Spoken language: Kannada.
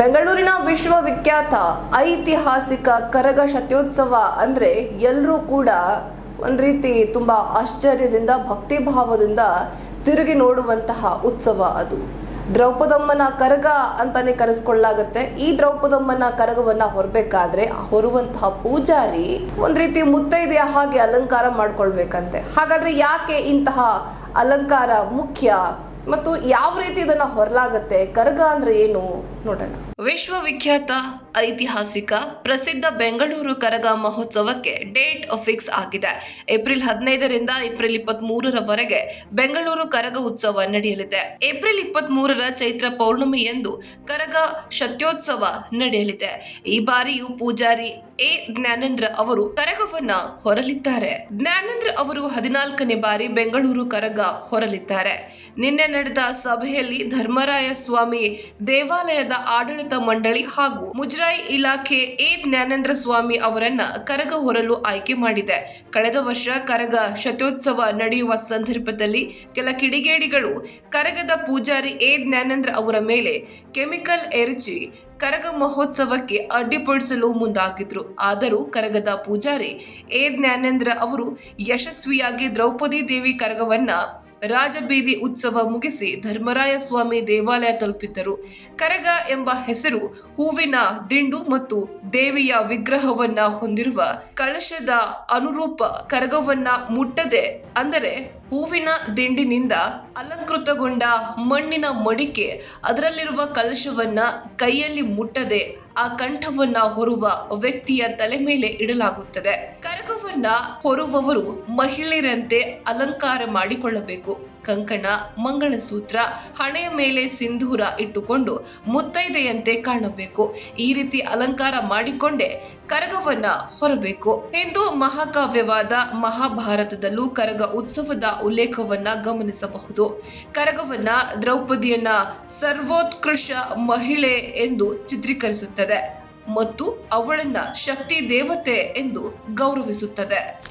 ಬೆಂಗಳೂರಿನ ವಿಶ್ವವಿಖ್ಯಾತ ಐತಿಹಾಸಿಕ ಕರಗ ಶತ್ಯೋತ್ಸವ ಅಂದ್ರೆ ಎಲ್ಲರೂ ಕೂಡ ಒಂದ್ ರೀತಿ ತುಂಬಾ ಆಶ್ಚರ್ಯದಿಂದ ಭಕ್ತಿ ಭಾವದಿಂದ ತಿರುಗಿ ನೋಡುವಂತಹ ಉತ್ಸವ ಅದು. ದ್ರೌಪದಮ್ಮನ ಕರಗ ಅಂತಾನೆ ಕರೆಸ್ಕೊಳ್ಳಾಗತ್ತೆ ಈ ದ್ರೌಪದಮ್ಮನ ಕರಗವನ್ನ ಹೊರಬೇಕಾದ್ರೆ ಹೊರುವಂತಹ ಪೂಜಾರಿ ಒಂದ್ ರೀತಿ ಮುತ್ತೈದೆಯ ಹಾಗೆ ಅಲಂಕಾರ ಮಾಡ್ಕೊಳ್ಬೇಕಂತೆ. ಹಾಗಾದ್ರೆ ಯಾಕೆ ಇಂತಹ ಅಲಂಕಾರ ಮುಖ್ಯ? ಮತ್ತು ಯಾವ ರೀತಿ ಇದನ್ನ ಹೊರಲಾಗುತ್ತೆ, ಕರಗ ಅಂದ್ರೆ ಏನು ನೋಡೋಣ. ವಿಶ್ವವಿಖ್ಯಾತ ಐತಿಹಾಸಿಕ ಪ್ರಸಿದ್ಧ ಬೆಂಗಳೂರು ಕರಗ ಮಹೋತ್ಸವಕ್ಕೆ ಡೇಟ್ ಫಿಕ್ಸ್ ಆಗಿದೆ. ಏಪ್ರಿಲ್ ಹದಿನೈದರಿಂದ ಏಪ್ರಿಲ್ ಇಪ್ಪತ್ತ್ ಮೂರರವರೆಗೆ ಬೆಂಗಳೂರು ಕರಗ ಉತ್ಸವ ನಡೆಯಲಿದೆ. ಏಪ್ರಿಲ್ ಇಪ್ಪತ್ತ್ ಮೂರರ ಚೈತ್ರ ಪೌರ್ಣಮಿಯಂದು ಕರಗ ಶತ್ಯೋತ್ಸವ ನಡೆಯಲಿದೆ. ಈ ಬಾರಿಯೂ ಪೂಜಾರಿ ಎ ಜ್ಞಾನೇಂದ್ರ ಅವರು ಕರಗವನ್ನ ಹೊರಲಿದ್ದಾರೆ. ಜ್ಞಾನೇಂದ್ರ ಅವರು ಹದಿನಾಲ್ಕನೇ ಬಾರಿ ಬೆಂಗಳೂರು ಕರಗ ಹೊರಲಿದ್ದಾರೆ. ನಿನ್ನೆ ನಡೆದ ಸಭೆಯಲ್ಲಿ ಧರ್ಮರಾಯ ಸ್ವಾಮಿ ದೇವಾಲಯದ ಆಡಳಿತ ಮಂಡಳಿ ಹಾಗೂ ಮುಜರಾಯಿ ಇಲಾಖೆ ಎ ಜ್ಞಾನೇಂದ್ರ ಸ್ವಾಮಿ ಅವರನ್ನ ಕರಗ ಹೊರಲು ಆಯ್ಕೆ ಮಾಡಿದೆ. ಕಳೆದ ವರ್ಷ ಕರಗ ಶತೋತ್ಸವ ನಡೆಯುವ ಸಂದರ್ಭದಲ್ಲಿ ಕೆಲ ಕಿಡಿಗೇಡಿಗಳು ಕರಗದ ಪೂಜಾರಿ ಎ ಜ್ಞಾನೇಂದ್ರ ಅವರ ಮೇಲೆ ಕೆಮಿಕಲ್ ಎರಚಿ ಕರಗ ಮಹೋತ್ಸವಕ್ಕೆ ಅಡ್ಡಿಪಡಿಸಲು ಮುಂದಾಗಿದ್ರು. ಆದರೂ ಕರಗದ ಪೂಜಾರಿ ಎ. ಜ್ಞಾನೇಂದ್ರ ಅವರು ಯಶಸ್ವಿಯಾಗಿ ದ್ರೌಪದಿ ದೇವಿ ಕರಗವನ್ನ ರಾಜಬೀದಿ ಉತ್ಸವ ಮುಗಿಸಿ ಧರ್ಮರಾಯ ಸ್ವಾಮಿ ದೇವಾಲಯ ತಲುಪಿದ್ದರು. ಕರಗ ಎಂಬ ಹೆಸರು ಹೂವಿನ ದಿಂಡು ಮತ್ತು ದೇವಿಯ ವಿಗ್ರಹವನ್ನ ಹೊಂದಿರುವ ಕಳಶದ ಅನುರೂಪ ಕರಗವನ್ನ ಮುಟ್ಟದೆ ಅಂದರೆ ಹೂವಿನ ದಿಂಡಿನಿಂದ ಅಲಂಕೃತಗೊಂಡ ಮಣ್ಣಿನ ಮಡಿಕೆ ಅದರಲ್ಲಿರುವ ಕಲಶವನ್ನ ಕೈಯಲ್ಲಿ ಮುಟ್ಟದೆ ಆ ಕಂಠವನ್ನ ಹೊರುವ ವ್ಯಕ್ತಿಯ ತಲೆ ಮೇಲೆ ಇಡಲಾಗುತ್ತದೆ. ಕರಗವನ್ನ ಹೊರುವವರು ಮಹಿಳೆಯರಂತೆ ಅಲಂಕಾರ ಮಾಡಿಕೊಳ್ಳಬೇಕು. ಕಂಕಣ ಮಂಗಳಸೂತ್ರ ಹಣೆಯ ಮೇಲೆ ಸಿಂಧೂರ ಇಟ್ಟುಕೊಂಡು ಮುತ್ತೈದೆಯಂತೆ ಕಾಣಬೇಕು. ಈ ರೀತಿ ಅಲಂಕಾರ ಮಾಡಿಕೊಂಡೇ ಕರಗವನ್ನ ಹೊರಬೇಕು. ಹಿಂದೂ ಮಹಾಕಾವ್ಯವಾದ ಮಹಾಭಾರತದಲ್ಲೂ ಕರಗ ಉತ್ಸವದ ಉಲ್ಲೇಖವನ್ನ ಗಮನಿಸಬಹುದು. ಕರಗವನ್ನ ದ್ರೌಪದಿಯನ್ನ ಸರ್ವೋತ್ಕೃಷ್ಟ ಮಹಿಳೆ ಎಂದು ಚಿತ್ರೀಕರಿಸುತ್ತದೆ. ಮತ್ತು ಅವಳನ್ನ ಶಕ್ತಿ ದೇವತೆ ಎಂದು ಗೌರವಿಸುತ್ತದೆ.